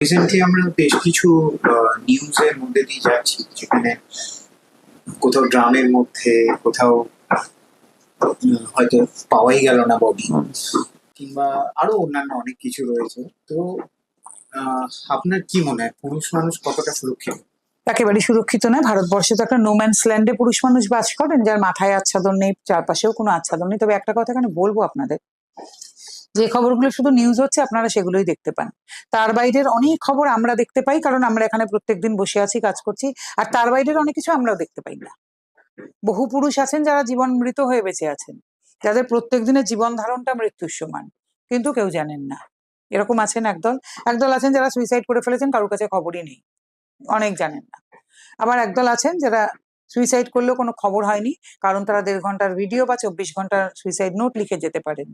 Recently আমরা বেশ কিছু নিউজের মধ্যে দিয়ে যাচ্ছি, যেখানে কোথাও ড্রামের মধ্যে, কোথাও হয়তো পাওয়াই গেল না বডি কিংবা আরও অন্যান্য অনেক কিছু রয়েছে। তো আপনার কি মনে হয়, পুরুষ মানুষ কতটা সুরক্ষিত? একেবারে সুরক্ষিত নয়। ভারতবর্ষে তো একটা নোম্যান্স ল্যান্ডে পুরুষ মানুষ বাস করেন, যার মাথায় আচ্ছাদন নেই, চারপাশেও কোনো আচ্ছাদন নেই। তবে একটা কথা এখানে বলব আপনাদের। যে খবরগুলো শুধু নিউজ হচ্ছে, আপনারা সেগুলোই দেখতে পান। তার বাইরের অনেক খবর আমরা দেখতে পাই, কারণ আমরা এখানে প্রত্যেকদিন বসে আছি, কাজ করছি। আর তার বাইরের অনেক কিছু আমরাও দেখতে পাই না। বহু পুরুষ আছেন যারা জীবন মৃত হয়ে বেঁচে আছেন। যাদের প্রত্যেক দিনের জীবন ধারণটা মৃত্যুর সমান। কিন্তু কেউ জানেন না। এরকম আছেন একদল। একদল আছেন যারা সুইসাইড করে ফেলেছেন, কারোর কাছে খবরই নেই। অনেক জানেন না। আবার একদল আছেন যারা সুইসাইড করলেও কোনো খবর হয়নি, কারণ তারা দেড় ঘণ্টার ভিডিও বা চব্বিশ ঘণ্টার সুইসাইড নোট লিখে যেতে পারেন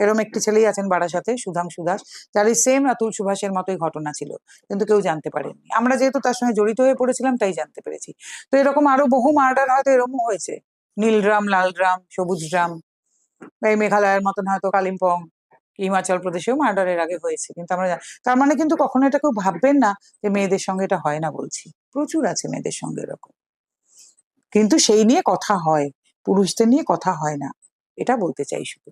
এরকম একটি ছেলেই আছেন বারাসাতে, সুধাংশু দাস যার এই সেম রাতুল সুভাষের মতোই ঘটনা ছিল, কিন্তু কেউ জানতে পারেননি। আমরা যেহেতু তার সঙ্গে জড়িত হয়ে পড়েছিলাম, তাই জানতে পেরেছি। তো এরকম আরও বহু মার্ডার হয়তো এরকমও হয়েছে। নীল ড্রাম লাল ড্রাম সবুজ ড্রাম এই মেঘালয়ের মতন হয়তো কালিম্পং, হিমাচল প্রদেশেও মার্ডারের আগে হয়েছে, কিন্তু আমরা তার মানে কিন্তু কখনো এটা কেউ ভাববেন না যে মেয়েদের সঙ্গে এটা হয় না বলছি। প্রচুর আছে মেয়েদের সঙ্গে এরকম। কিন্তু সেই নিয়ে কথা হয়। পুরুষদের নিয়ে কথা হয় না। এটা বলতে চাই শুধু।